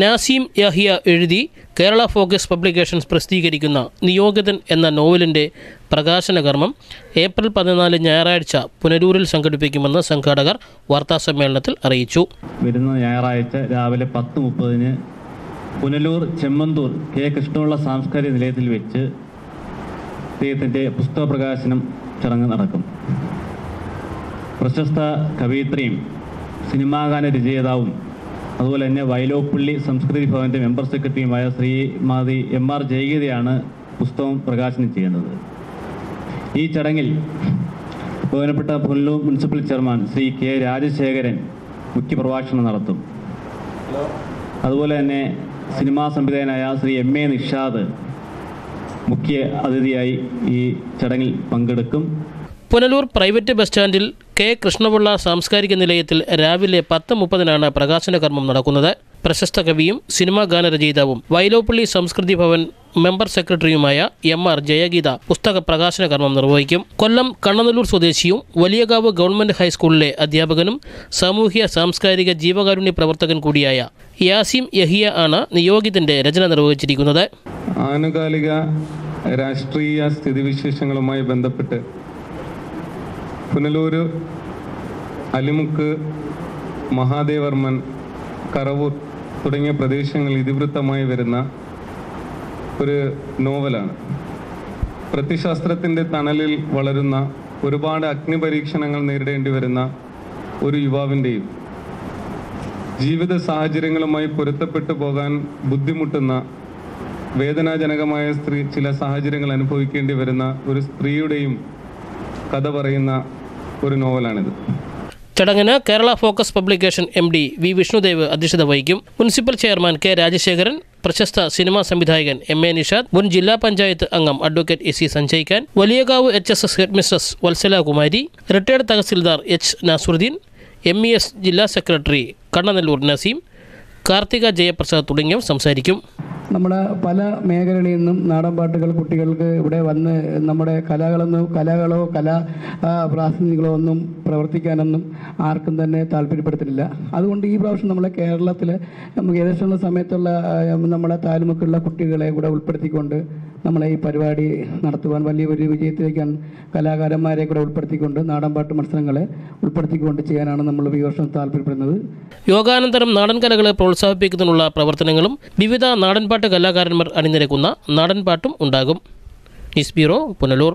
നാസീം യഹിയ എഴുതി Kerala focus publications പ്രസിദ്ധീകരിക്കുന്ന നിയോഗിതൻ എന്ന നോവലിന്റെ പ്രകാശനകർമ്മം ഏപ്രിൽ പതിനാല് ഞായറാഴ്ച പുനലൂരിൽ സംഘടിപ്പിക്കുമെന്ന് സംഘാടകർ വാർത്താസമ്മേളനത്തിൽ അറിയിച്ചു. വരുന്ന ഞായറാഴ്ച രാവിലെ പത്ത് മുപ്പതിന് പുനലൂർ ചെമ്മന്തൂർ കെ കൃഷ്ണപിള്ള സാംസ്കാരിക നിലയത്തിൽ വെച്ച് അദ്ദേഹത്തിന്റെ പുസ്തക പ്രകാശനം ചടങ്ങ് നടക്കും. പ്രശസ്ത കവയിത്രിയും സിനിമാഗാന രചയിതാവും അതുപോലെ തന്നെ വയലോപ്പള്ളി സംസ്കൃതി ഭവന്റെ മെമ്പർ സെക്രട്ടറിയുമായ ശ്രീമാതി എം ആർ ജയഗീതയാണ് പുസ്തകം പ്രകാശനം ചെയ്യുന്നത്. ഈ ചടങ്ങിൽ ബഹുമാനപ്പെട്ട Punalur municipal chairman Shri K Rajasekharan മുഖ്യപ്രഭാഷണം നടത്തും. അതുപോലെ തന്നെ സിനിമാ സംവിധായകനായ ശ്രീ എം എ നിഷാദ് മുഖ്യ അതിഥിയായി ഈ ചടങ്ങിൽ പങ്കെടുക്കും. പുനലൂർ പ്രൈവറ്റ് ബസ് സ്റ്റാൻഡിൽ കെ കൃഷ്ണപിള്ള സാംസ്കാരിക നിലയത്തിൽ രാവിലെ പത്ത് മുപ്പതിനാണ് പ്രകാശന കർമ്മം നടക്കുന്നത്. പ്രശസ്ത കവിയും സിനിമാ ഗാനരചയിതാവും വൈലോപ്പള്ളി സംസ്കൃതി ഭവൻ മെമ്പർ സെക്രട്ടറിയുമായ എം ആർ ജയഗീത പുസ്തക പ്രകാശന കർമ്മം നിർവഹിക്കും. കൊല്ലം കണ്ണനല്ലൂർ സ്വദേശിയും വലിയകാവ് ഗവൺമെന്റ് ഹൈസ്കൂളിലെ അധ്യാപകനും സാമൂഹ്യ സാംസ്കാരിക ജീവകാരുണ്യ പ്രവർത്തകൻ കൂടിയായ യാസിം യഹിയ ആണ് നിയോഗിതന്റെ രചന നിർവഹിച്ചിരിക്കുന്നത്. ആനുകാലിക രാഷ്ട്രീയ സ്ഥിതിവിശേഷങ്ങളുമായി ബന്ധപ്പെട്ട് പുനലൂര് അലിമുക്ക് മഹാദേവർമ്മൻ കറവൂർ തുടങ്ങിയ പ്രദേശങ്ങളിൽ ഇതിവൃത്തമായി വരുന്ന ഒരു നോവലാണ്. പ്രത്യശാസ്ത്രത്തിന്റെ തണലിൽ വളരുന്ന ഒരുപാട് അഗ്നിപരീക്ഷണങ്ങൾ നേരിടേണ്ടി വരുന്ന ഒരു യുവാവിന്റെയും ജീവിത സാഹചര്യങ്ങളുമായി പൊരുത്തപ്പെട്ടു പോകാൻ ബുദ്ധിമുട്ടുന്ന വേദനാജനകമായ സ്ത്രീ ചില സാഹചര്യങ്ങൾ അനുഭവിക്കേണ്ടി വരുന്ന ഒരു സ്ത്രീയുടെയും കഥ പറയുന്ന ഒരു നോവലാണിത്. ചടങ്ങിന് Kerala focus publication M D V Vishnudev അധ്യക്ഷത വഹിക്കും. മുനിസിപ്പൽ ചെയർമാൻ കെ രാജശേഖരൻ പ്രശസ്ത സിനിമാ സംവിധായകൻ എം എ നിഷാദ് മുൻ ജില്ലാ പഞ്ചായത്ത് അംഗം advocate A C Sanjay Khan Valiyakavu H S S headmistress Vatsala Kumari retired tahsildar H Nasuruddin M E S ജില്ലാ secretary Kannanallur Naseem Karthika Jayaprasad തുടങ്ങിയവർ സംസാരിക്കും. നമ്മുടെ പല മേഖലകളിൽ നിന്നും നാടൻ പാട്ടുകൾ കുട്ടികൾക്ക് ഇവിടെ വന്ന് നമ്മുടെ കലകളൊന്നും കലകളോ കലാ പ്രാതിനിധ്യങ്ങളോ ഒന്നും പ്രവർത്തിക്കാനൊന്നും ആർക്കും തന്നെ താല്പര്യപ്പെടുത്തില്ല. അതുകൊണ്ട് ഈ പ്രാവശ്യം നമ്മളെ കേരളത്തിൽ നമുക്ക് ഏകദേശമുള്ള സമയത്തുള്ള നമ്മുടെ താലുമുക്കുള്ള കുട്ടികളെ കൂടെ ഉൾപ്പെടുത്തിക്കൊണ്ട് നമ്മളെ ഈ പരിപാടി നടത്തുവാൻ വലിയ ഒരു വിജയത്തിലേക്കാണ് കലാകാരന്മാരെ കൂടെ ഉൾപ്പെടുത്തിക്കൊണ്ട് നാടൻപാട്ട് മത്സരങ്ങളെ ഉൾപ്പെടുത്തിക്കൊണ്ട് ചെയ്യാനാണ് നമ്മൾ ഈ വർഷം താല്പര്യപ്പെടുന്നത്. യോഗാനന്തരം നാടൻ കലകളെ പ്രോത്സാഹിപ്പിക്കുന്നതിനുള്ള പ്രവർത്തനങ്ങളും വിവിധ നാടൻപാട്ട് കലാകാരന്മാർ അണിനിരക്കുന്ന നാടൻപാട്ടും ഉണ്ടാകും. News bureau Punalur.